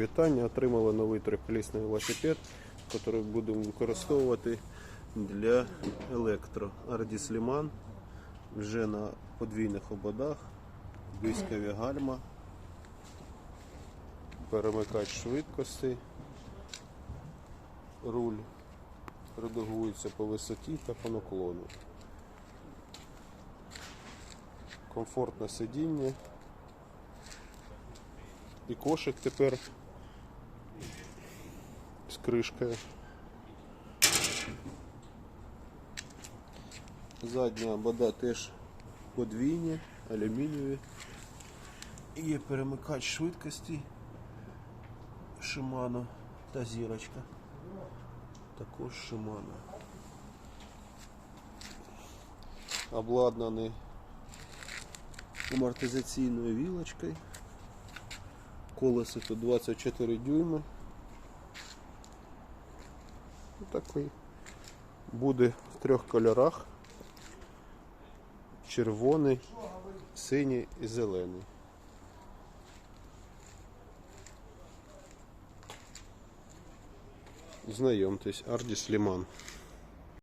вітання. Отримали новий триколісний велосипед, який будемо використовувати для електро. Ардіс Ліман вже на подвійних ободах, дискові гальма, перемикач швидкості, руль редагується по висоті та по наклону. Комфортне сидіння. І кошик тепер з кришкою. Задня обода теж подвійні, алюмінієві. Є перемикач швидкості Shimano та зірочка. Також Shimano. Обладнаний амортизаційною вілочкою. Колесо тут 24 дюйми. Такий буде в трьох кольорах. Червоний, синій і зелений. Знайомтесь, Ардіс Ліман.